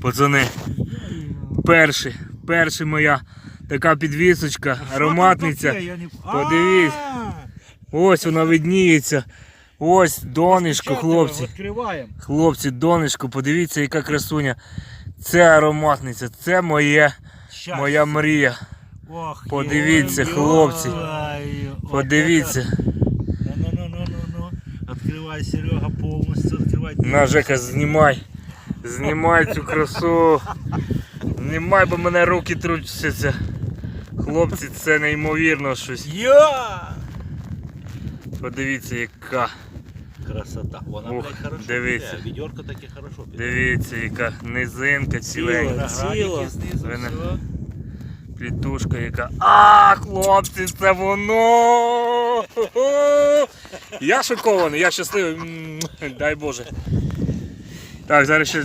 Пацани, перший, перший моя така підвісочка, ароматниця. Таке, я не- Подивись. А, Ось вона видніється. Ось донечко, хлопці. Хлопці, донечко, подивіться, яка красуня. Це ароматниця, це моє, моя мрія. Подивіться, хлопці. Подивіться. Ну, ну, ну, ну, ну. Открывай, Серега, повністю відкривай. На, Жека, знімай. Знімай цю красу. Знімай, бо мене руки трусяться. Хлопці, це неймовірно щось. Я! Подивіться, яка. Красота. Вона, Ух, блядь, хорошо дивіться. піде. Відьорка таке хорошо піде. Дивіться, яка низинка ціленька. Ціла. знизу, все. Плітушка яка. А, хлопці, це воно! Я шокований, я щасливий. М, Дай Боже. Так, зараз ще